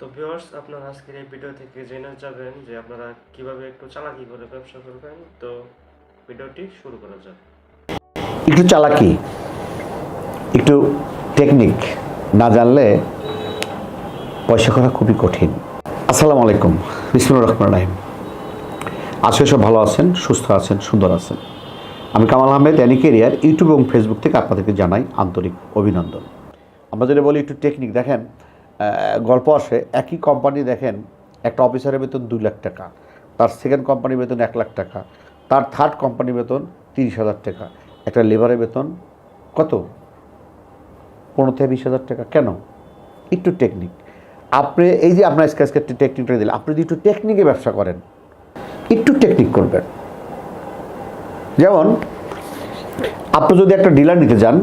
তো ভিউয়ার্স, আপনারা আজকের এই ভিডিও থেকে জেনে যাবেন যে আপনারা কীভাবে একটু চালাকি করে ব্যবসা করবেন। তো ভিডিওটি শুরু করা যাক। একটু চালাকি, একটু টেকনিক না জানলে পয়সা করা খুবই কঠিন। আসসালামু আলাইকুম বিসমুর রহমান রাহিম। আজকে সব ভালো আছেন, সুস্থ আছেন, সুন্দর আছেন। আমি Kamal Ahmed any career, YouTube এবং ফেসবুক থেকে আপনাদেরকে জানাই আন্তরিক অভিনন্দন। আমরা যেটা বলি একটু টেকনিক দেখেন গল্প আসে, একই কোম্পানি দেখেন, একটা অফিসারের বেতন দুই লাখ টাকা, তার সেকেন্ড কোম্পানির বেতন এক লাখ টাকা, তার থার্ড কোম্পানির বেতন তিরিশ হাজার টাকা, একটা লেবারের বেতন কত? পনেরো থেকে বিশ হাজার টাকা, কেন? একটু টেকনিক আপনি, এই যে আপনার আজকে টেকনিকটা দিলেন আপনি যদি একটু টেকনিকে ব্যবসা করেন, একটু টেকনিক করবেন। যেমন, আপনি যদি একটা ডিলার নিতে যান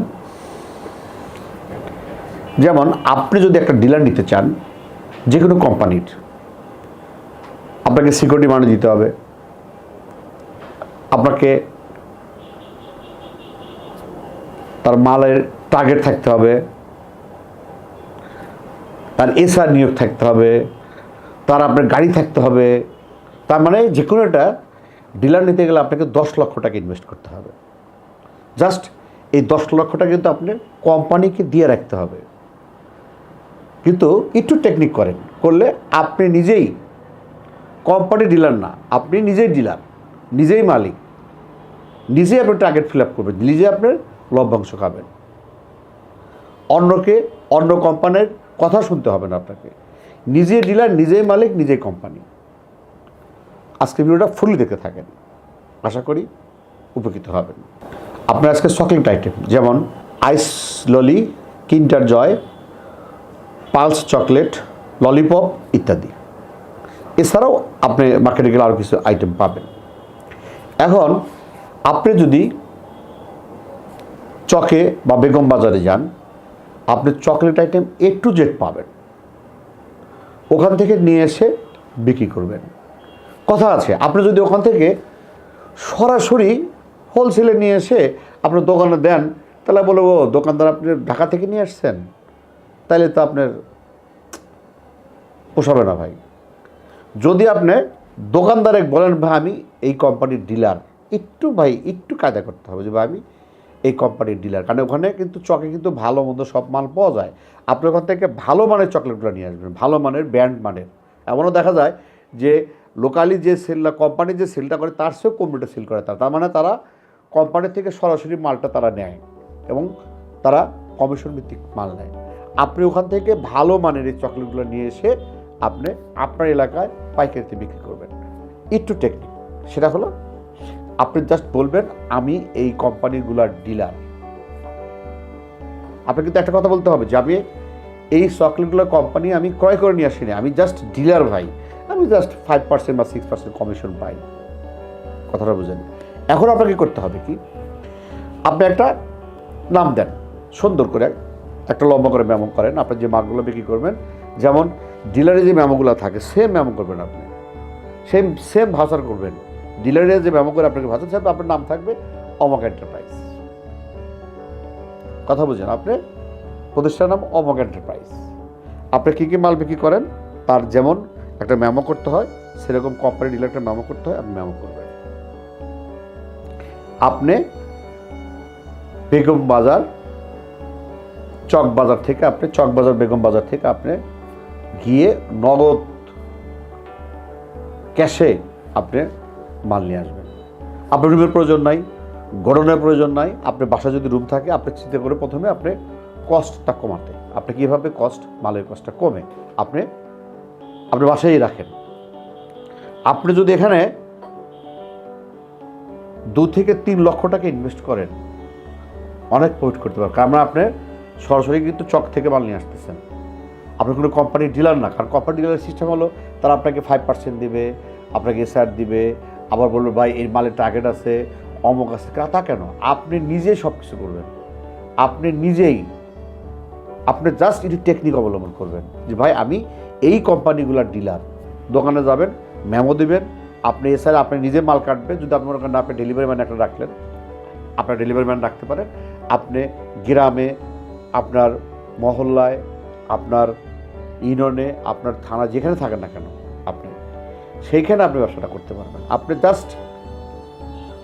যেমন আপনি যদি একটা ডিলার নিতে চান যে কোনো কোম্পানির, আপনাকে সিকিউরিটি মানি দিতে হবে। আপনাকে তার মালের টার্গেট থাকতে হবে। তার এসআর নিয়োগ থাকতে হবে। তার আপনার গাড়ি থাকতে হবে। তার মানে যে কোনো একটা ডিলার নিতে গেলে আপনাকে দশ লক্ষ টাকা ইনভেস্ট করতে হবে। জাস্ট এই দশ লক্ষ টাকা কিন্তু আপনি কোম্পানিকে দিয়ে রাখতে হবে। কিন্তু একটু টেকনিক করেন। করলে আপনি নিজেই কোম্পানি ডিলার না, আপনি নিজেই ডিলার নিজেই মালিক। নিজেই আপনি টার্গেট ফিল আপ করবেন নিজে আপনার লভ্যাংশ খাবেন। অন্যকে, অন্য কোম্পানির কথা শুনতে হবে না আপনাকে। নিজে ডিলার নিজেই মালিক, নিজেই কোম্পানি আজকে ভিডিওটা ফুলি দেখতে থাকেন। আশা করি উপকৃত হবেন। আপনার আজকে চকলেট আইটেম যেমন ice lolly Kinder Joy Pulse, chocolate, lollipop ইত্যাদি। এছাড়াও আপনি মার্কেটে গেলে আরও কিছু আইটেম পাবেন। এখন আপনি যদি চকে বা বেগম বাজারে যান, আপনি chocolate item A to Z পাবেন। ওখান থেকে নিয়ে এসে বিক্রি করবেন। কথা আছে, আপনি যদি ওখান থেকে সরাসরি হোলসেলে নিয়ে এসে আপনার দোকানে দেন, তাহলে বলব দোকানদার আপনি ঢাকা থেকে নিয়ে আসছেন? তাহলে তো আপনার পোষাবে না ভাই। যদি আপনি দোকানদারে বলেন, ভাই, আমি এই কোম্পানির ডিলার একটু ভাই, একটু কায়দা করতে হবে যে, ভাই, আমি এই কোম্পানির ডিলার কারণ ওখানে কিন্তু চকে কিন্তু ভালো মন্দ সব মাল পাওয়া যায়। আপনি ওখান থেকে ভালো মানের চকলেটগুলো নিয়ে আসবেন, ভালো মানের ব্র্যান্ড মানের। এমনও দেখা যায় যে লোকালি যে সেলটা কোম্পানি যে সেলটা করে, তার চেয়েও কম্পিউটার সেল করে তারা। মানে তারা কোম্পানি থেকে সরাসরি মালটা তারা নেয় এবং তারা কমিশন ভিত্তিক মাল নেয়। আপনি ওখান থেকে ভালো মানের এই চকলেটগুলো নিয়ে এসে আপনি আপনার এলাকায় পাইকারিতে বিক্রি করবেন। একটু টেকনিক সেটা হলো, আপনি জাস্ট বলবেন, আমি এই কোম্পানিগুলার ডিলার আপনাকে কিন্তু একটা কথা বলতে হবে যে, আমি এই চকলেটগুলো কোম্পানি আমি ক্রয় করে নিয়ে আসিনি। আমি জাস্ট ডিলার ভাই। আমি জাস্ট ফাইভ পার্সেন্ট বা সিক্স পার্সেন্ট কমিশন পাই। কথাটা বুঝেন। এখন আপনাকে করতে হবে কি? আপনি একটা নাম দেন, সুন্দর করে একটা লম্বা করে মেমো করেন আপনি যে মালগুলো বিক্রি করবেন। যেমন ডিলারে যে মেমোগুলো থাকে সেম মেমো করবেন আপনি। সেম সেম ভাষার করবেন। ডিলারে যে মেমো করে আপনাকে ভাষা থাকবে আপনার নাম থাকবে অমক এন্টারপ্রাইজ কথা বুঝেন আপনি? প্রতিষ্ঠানের নাম অমক এন্টারপ্রাইজ আপনি কী কী মাল বিক্রি করেন? তার যেমন একটা ম্যামো করতে হয়, সেরকম কোম্পানি ডিলার একটা মেমো করতে হয়, আপনি মেমো করবেন। আপনি বেগম বাজার চক বাজার থেকে আপনি, চক বাজার, বেগম বাজার থেকে আপনি গিয়ে নগদ ক্যাশে আপনি মাল নিয়ে আসবেন। আপনার রুমের প্রয়োজন নাই, গড়নের প্রয়োজন নাই, আপনার বাসায় যদি রুম থাকে, আপনি চিন্তা করে প্রথমে আপনি কস্টটা কমাতে। আপনি কীভাবে কস্ট মালের কস্টটা কমে, আপনি আপনি বাসায় রাখেন। আপনি যদি এখানে দু থেকে তিন লক্ষ টাকা ইনভেস্ট করেন, অনেক প্রফিট করতে পারবেন। কারণ আপনি সরাসরি কিন্তু চক থেকে মাল নিয়ে আসতেছেন। আপনি কোনো কোম্পানির ডিলার না, কারণ কোম্পানি ডিলারের সিস্টেম হলো তারা আপনাকে ফাইভ পার্সেন্ট দেবে, আপনাকে এসআর দিবে, আবার বলবে, ভাই, এই মালের টার্গেট আছে, অমুক আছে। তা কেন? আপনি নিজেই সব কিছু করবেন। আপনি নিজেই, আপনি জাস্ট একটু টেকনিক অবলম্বন করবেন। যে, ভাই, আমি এই কোম্পানিগুলোর ডিলার দোকানে যাবেন মেমো দেবেন, আপনি এছাড়া আপনি নিজে মাল কাটবেন। যদি আপনার ওখানে আপনি ডেলিভারি ম্যান একটা রাখলেন, আপনার ডেলিভারি ম্যান রাখতে পারেন। আপনি গ্রামে আপনার মহল্লায়, আপনার ইউনিয়নে, আপনার থানা যেখানে থাকেন না কেন আপনি, সেইখানে আপনি ব্যবসাটা করতে পারবেন। আপনি জাস্ট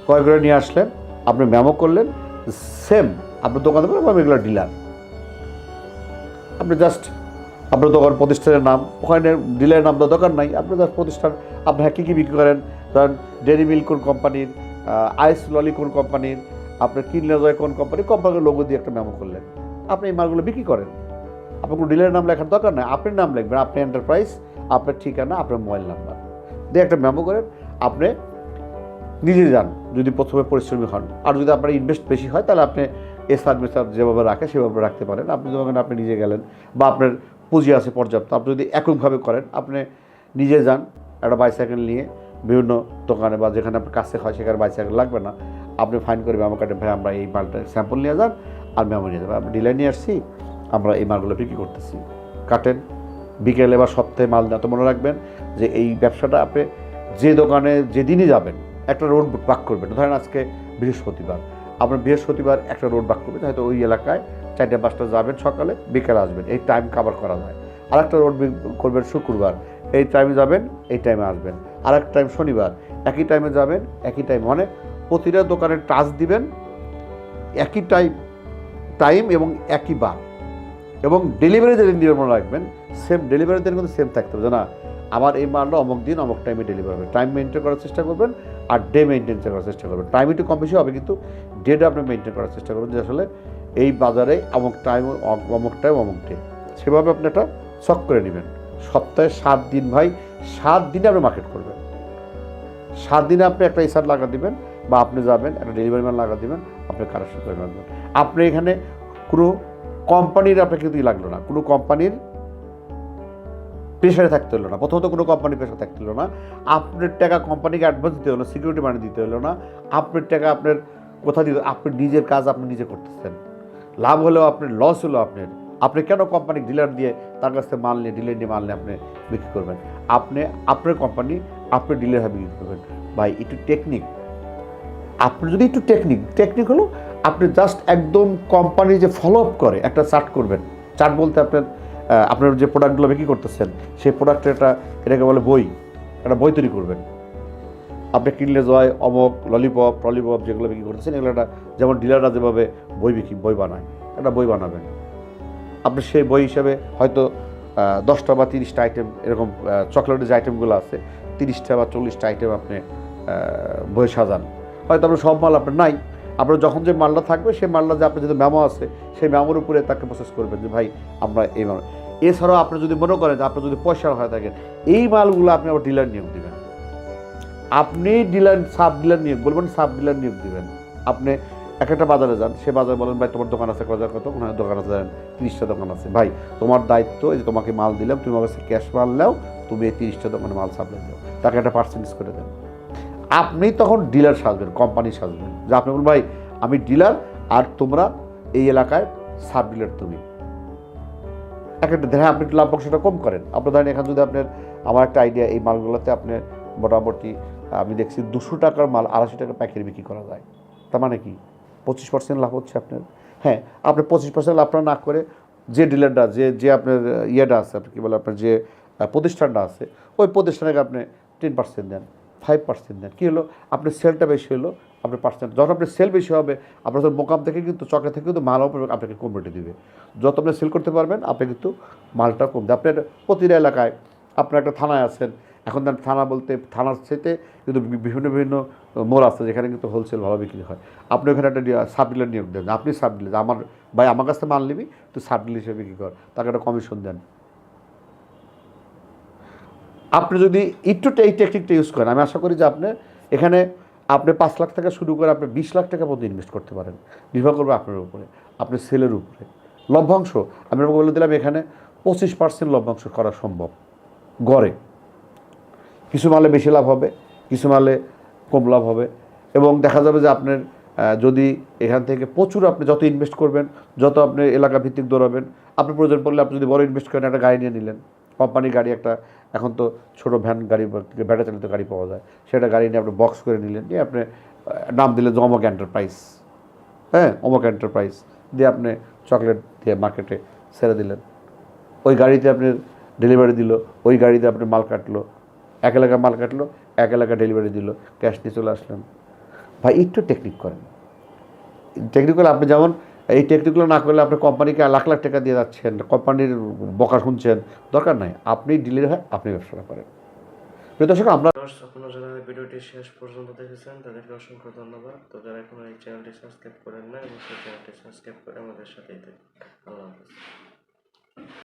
ক্রয় করে নিয়ে আসলেন, আপনি মেমো করলেন সেম আপনার দোকান বলবেন আমি এগুলো ডিলার আপনি জাস্ট আপনার দোকান প্রতিষ্ঠানের নাম, ওখানে ডিলারের নাম দেওয়ার দরকার নাই, আপনি জাস্ট প্রতিষ্ঠান, আপনি হ্যাঁ কী কী বিক্রি করেন? ধরেন ডেরি মিল্ক কোন কোম্পানির আইস ললি কোন কোম্পানির আপনার কিনলেজয় কোন কোম্পানির কোম্পানির লোগো দিয়ে একটা মেমো করলেন। আপনি এই মালগুলো বিক্রি করেন। আপনার কোনো ডিলারের নাম লেখার দরকার নয় আপনার নাম লিখবেন আপনি এন্টারপ্রাইজ আপনার ঠিকানা, আপনার মোবাইল নাম্বার দিয়ে একটা মেমো করেন, আপনি নিজে যান, যদি প্রথমে পরিশ্রমী হন। আর যদি আপনার ইনভেস্ট বেশি হয়, তাহলে আপনি এসআর মেসার যেভাবে রাখে, সেভাবে রাখতে পারেন। আপনি যখন আপনি নিজে গেলেন, বা আপনার পুঁজি আছে পর্যাপ্ত, আপনি যদি এককভাবে করেন, আপনি নিজে যান, একটা বাইসাইকেল নিয়ে বিভিন্ন দোকানে বা যেখানে আপনার কাছে হয়, সেখানে বাইসাইকেল লাগবে না। আপনি ফাইন করে মেমো কাটে ভাই, আমরা এই মালটা স্যাম্পল নিয়ে যান। আর মেমো নিয়ে যাবেন আপনি ডিলার নিয়ে আসছি, আমরা এই মালগুলো বিক্রি করতেছি। কাটেন। বিকেলে বা সপ্তাহে মাল নেওয়া। তো মনে রাখবেন যে এই ব্যবসাটা আপনি যে দোকানে যেদিনই যাবেন, একটা রোড বাক করবেন। ধরেন আজকে বৃহস্পতিবার। আপনার বৃহস্পতিবার একটা রোড বাক করবেন, হয়তো ওই এলাকায় চারটে পাঁচটা যাবেন সকালে, বিকেলে আসবেন। এই টাইম কাভার করা যায়। আর একটা রোড করবেন শুক্রবার। এই টাইমে যাবেন, এই টাইমে আসবেন। আর একটা টাইম শনিবার। একই টাইমে যাবেন, একই টাইম মানে প্রতিটা দোকানে টাচ দিবেন, একই টাইম টাইম এবং একই বার। এবং ডেলিভারি যেদিন দিবেন মনে রাখবেন সেম ডেলিভারি দিন কিন্তু সেম থাকতে হবে। না আমার এই মালটা অমুক দিন, অমুক টাইমে ডেলিভারি হবে। টাইম মেনটেন করার চেষ্টা করবেন আর ডে মেনটেন করার চেষ্টা করবেন। টাইম একটু কম বেশি হবে, কিন্তু ডেটা আপনি মেনটেন করার চেষ্টা করবেন যে আসলে এই বাজারে অমুক টাইম অমুক টাইম অমুক ডে সেভাবে আপনি একটা শখ করে নেবেন। সপ্তাহে সাত দিন ভাই, সাত দিনে আপনি মার্কেট করবেন। সাত দিনে আপনি একটা এসার লাগা দিবেন। বা আপনি যাবেন, একটা ডেলিভারি ম্যান লাগা দিবেন, আপনি কারেকশন করে রাখবেন আপনি এখানে কোনো কোম্পানির আপনাকে কিন্তু লাগল না, কোনো কোম্পানির প্রেশারে থাকতে হলো না। প্রথমত কোনো কোম্পানির প্রেশার থাকতে হলো না। আপনার টাকা কোম্পানিকে অ্যাডভান্স দিতে হলো সিকিউরিটি মানি দিতে হলো না। আপনার টাকা আপনার কোথা দিতে আপনি নিজের কাজ আপনি নিজে করতেছেন। লাভ হলেও আপনার লস হলো আপনার। আপনি কেন কোম্পানি ডিলার দিয়ে তার কাছ থেকে মাল নিয়ে ডিলার নিয়ে মাল নিয়ে আপনি বিক্রি করবেন? আপনি, আপনার কোম্পানি আপনার ডিলার হাবে বিক্রি করবেন। ভাই, একটু টেকনিক আপনি যদি একটু টেকনিক টেকনিক হলো আপনি জাস্ট একদম কোম্পানি যে ফলো আপ করে, একটা চার্ট করবেন। চার্ট বলতে আপনার আপনার যে প্রোডাক্টগুলো বিক্রি করতেছেন, সেই প্রোডাক্টের একটা, এটাকে বলে বই, একটা বই তৈরি করবেন। আপনি কিনলে জয়, অমক ললিপপ টলিপপ যেগুলো বিক্রি করতেছেন, এগুলো একটা, যেমন ডিলাররা যেভাবে বই বিক্রি, বই বানায়, একটা বই বানাবেন। আপনি সেই বই হিসাবে হয়তো দশটা বা তিরিশটা আইটেম এরকম চকলেটের যে আইটেমগুলো আছে, তিরিশটা বা চল্লিশটা আইটেম আপনি বই সাজান। হয়তো আপনার সব মাল আপনার নাই। আপনার যখন যে মালটা থাকবে, সেই মালটা যে আপনার যদি ম্যামো আছে, সেই ম্যামোর উপরে তাকে প্রসেস করবেন যে, ভাই, আমরা এই মাল এছাড়াও আপনি যদি মনে করেন যে, আপনার যদি পয়সা হয়ে থাকেন, এই মালগুলো আপনি আবার ডিলার নিয়োগ দিবেন। আপনি ডিলার, সাব ডিলার নিয়োগ, বলবেন সাব ডিলার নিয়োগ দিবেন। আপনি এক একটা বাজারে যান, সে বাজারে বলেন, ভাই, তোমার দোকান আছে, বাজার কত? ওখানে দোকান আছে, জানেন, তিরিশটা দোকান আছে। ভাই, তোমার দায়িত্ব এই যে তোমাকে মাল দিলাম, তুমি আমার কাছে ক্যাশ মাল নাও, তুমি এই তিরিশটা দোকানে মাল সাপ্লাই দাও। তাকে একটা পার্সেন্টেজ করে দেন। আপনি তখন ডিলার সাজবেন কোম্পানি সাজবেন। যে আপনি বলুন ভাই, আমি ডিলার আর তোমরা এই এলাকায় সাব ডিলার তুমি। এক একটা হ্যাঁ আপনি লাভ অংশটা কম করেন। আপনার ধরেন, এখানে যদি আপনার, আমার একটা আইডিয়া এই মালগুলোতে আপনি মোটামুটি, আমি দেখছি দুশো টাকার মাল আড়াইশো টাকা প্যাকেট বিক্রি করা যায়। তার মানে কি? পঁচিশ পার্সেন্ট লাভ হচ্ছে আপনার। হ্যাঁ আপনি পঁচিশ পার্সেন্ট লাভটা না করে যে ডিলারটা, যে যে আপনার ইয়েটা আছে, আপনি কী বলে আপনার যে প্রতিষ্ঠানটা আছে, ওই প্রতিষ্ঠানকে আপনি টেন পার্সেন্ট দেন। ফাইভ পার্সেন্ট দেন কী হলো? আপনার সেলটা বেশি হলো, আপনার পার্সেন্ট যখন আপনার সেল বেশি হবে, আপনার মোকাম থেকে কিন্তু চকে থেকে কিন্তু মাল আপনাকে কম রেটে দিবে। যত আপনি সেল করতে পারবেন, আপনি কিন্তু মালটা কম দেবে আপনার প্রতিটা এলাকায়, আপনার একটা থানায় আছেন, এখন দেন থানা বলতে, থানার সাথে কিন্তু বিভিন্ন বিভিন্ন মোড় আছে যেখানে কিন্তু হোলসেল ভালো বিক্রি হয়। আপনি ওখানে একটা সাব ডিলার নিয়োগ দেন। আপনি সাব ডিলার আমার ভাই আমার কাছ থেকে মাল নিবি, তুই সাব ডিলার হিসেবে বিক্রি কর। তাকে একটা কমিশন দেন। আপনি যদি একটু এই টেকনিকটা ইউজ করেন, আমি আশা করি যে আপনি এখানে আপনি পাঁচ লাখ টাকা শুরু করে আপনি বিশ লাখ টাকা পর্যন্ত ইনভেস্ট করতে পারেন। নির্ভর করবে আপনার উপরে, আপনার সেলের উপরে। লভ্যাংশ, আমি আপনাকে বলে দিলাম, এখানে পঁচিশ পার্সেন্ট লভ্যাংশ করা সম্ভব। গড়ে। কিছু মালে বেশি লাভ হবে, কিছু মালে কম লাভ হবে। এবং দেখা যাবে যে আপনার যদি এখান থেকে প্রচুর আপনি যত ইনভেস্ট করবেন, যত আপনি এলাকা ভিত্তিক দৌড়াবেন আপনি প্রয়োজন পড়লে আপনি যদি বড় ইনভেস্ট করেন, একটা গাড়ি নিয়ে নিলেন। কোম্পানির গাড়ি, একটা এখন তো ছোটো ভ্যান গাড়ি বা ব্যাটারি চালিত গাড়ি পাওয়া যায়। সেটা গাড়ি নিয়ে আপনি বক্স করে নিলেন নিয়ে আপনি নাম দিলেন যে অমক এন্টারপ্রাইজ হ্যাঁ অমক এন্টারপ্রাইজ দিয়ে আপনি চকলেট দিয়ে মার্কেটে ছেড়ে দিলেন। ওই গাড়িতে আপনি ডেলিভারি দিল, ওই গাড়িতে আপনি মাল কাটলো, এক এলাকা মাল কাটলো, এক এলাকা ডেলিভারি দিল ক্যাশ নিয়ে চলে আসলেন। ভাই, একটু টেকনিক করেন। টেকনিক টেকনিক্যাল আপনি যেমন এই টেকনিকগুলো না করলে আপনি কোম্পানিকে লাখ লাখ টাকা দিয়ে যাচ্ছেন কোম্পানির বকা শুনছেন, দরকার নাই। আপনি ডিলের হয় আপনি ব্যবসাটা করেন। দর্শক, আমরা আপনারা যারা ভিডিওটি শেষ পর্যন্ত দেখেছেন, তাদেরকে অসংখ্য ধন্যবাদ। তো যারা এখনও এই চ্যানেলটি সাবস্ক্রাইব করেন না অবশ্যই চ্যানেলটি সাবস্ক্রাইব করে আমাদের সাথেই থাকুন। আল্লাহ হাফিজ।